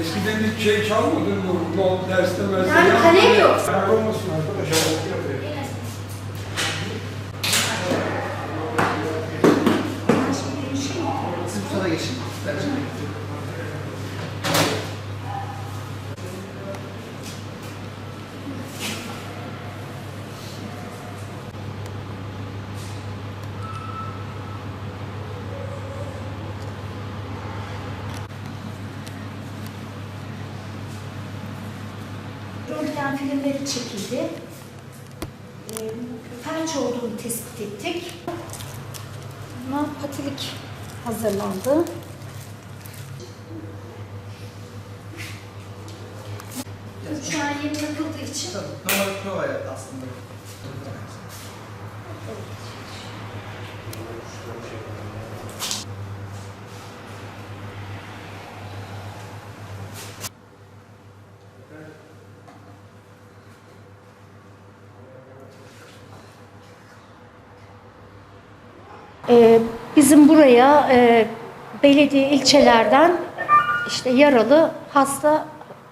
Eskiden hiç şey çalmadın mı? Not derste mesela. Yani kalem yok. Kaybolmasın arkadaşlar. Röntgen filmleri çekildi. Ee, felç olduğunu tespit ettik. Buna patilik hazırlandı. Şu an yeni takıldığı için Tabii. Normal prova aslında. Ee, bizim buraya e, belediye ilçelerden işte yaralı hasta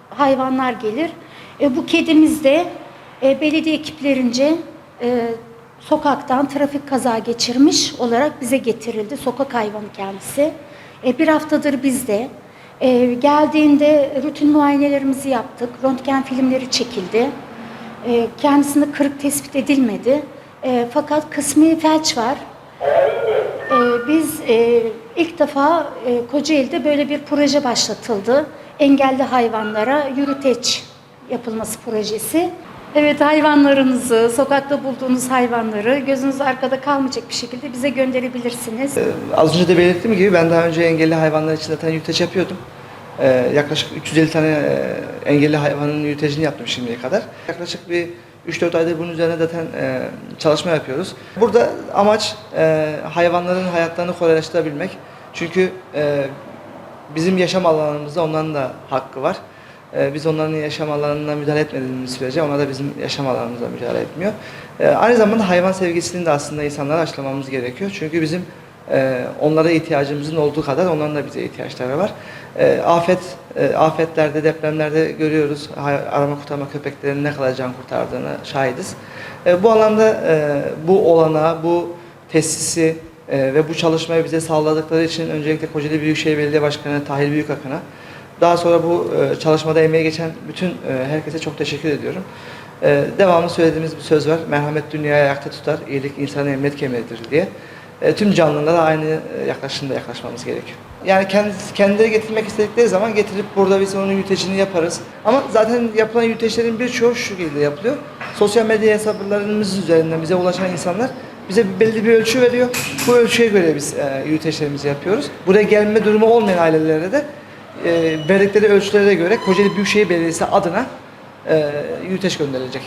hayvanlar gelir. E, bu kedimiz de e, belediye ekiplerince e, sokaktan trafik kaza geçirmiş olarak bize getirildi. Sokak hayvanı kendisi. E, bir haftadır bizde. E, geldiğinde rutin muayenelerimizi yaptık. Röntgen filmleri çekildi. E, kendisinde kırık tespit edilmedi. E, fakat kısmi felç var. E, ilk defa e, Kocaeli'de böyle bir proje başlatıldı. Engelli hayvanlara yürüteç yapılması projesi. Evet hayvanlarınızı, sokakta bulduğunuz hayvanları gözünüz arkada kalmayacak bir şekilde bize gönderebilirsiniz. Ee, Az önce de belirttiğim gibi ben daha önce engelli hayvanlar için zaten yürüteç yapıyordum. Ee, yaklaşık 350 tane e, engelli hayvanın yürütecini yaptım şimdiye kadar. Yaklaşık bir 3-4 aydır bunun üzerine zaten e, çalışma yapıyoruz. Burada amaç e, hayvanların hayatlarını kolaylaştırabilmek. Çünkü e, bizim yaşam alanımızda onların da hakkı var. E, biz onların yaşam alanına müdahale etmediğimiz sürece onlar da bizim yaşam alanımıza müdahale etmiyor. E, aynı zamanda hayvan sevgisini de aslında insanlara aşılamamız gerekiyor. Çünkü bizim e, onlara ihtiyacımızın olduğu kadar onların da bize ihtiyaçları var. E, afet e, afetlerde, depremlerde görüyoruz arama kurtarma köpeklerinin ne kadar can kurtardığını şahidiz. E, bu alanda e, bu olanağı, bu tesisi e, ve bu çalışmayı bize sağladıkları için öncelikle Kocaeli Büyükşehir Belediye Başkanı Tahir Büyükakın'a daha sonra bu çalışmada emeği geçen bütün herkese çok teşekkür ediyorum. Devamlı söylediğimiz bir söz var. Merhamet dünyayı ayakta tutar, iyilik insanın emniyet kemeridir diye. E, tüm canlılara aynı e, yaklaşımda yaklaşmamız gerekiyor. Yani kendisi, kendileri getirmek istedikleri zaman getirip burada biz onun yürütecini yaparız. Ama zaten yapılan yürüteçlerin birçoğu şu şekilde yapılıyor. Sosyal medya hesaplarımız üzerinden bize ulaşan insanlar bize belli bir ölçü veriyor. Bu ölçüye göre biz e, yürüteçlerimizi yapıyoruz. Buraya gelme durumu olmayan ailelere de e, verdikleri ölçülere göre Kocaeli Büyükşehir Belediyesi adına e, yürüteç gönderilecek.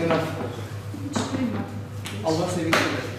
Abdülkerim. Allah sevgisi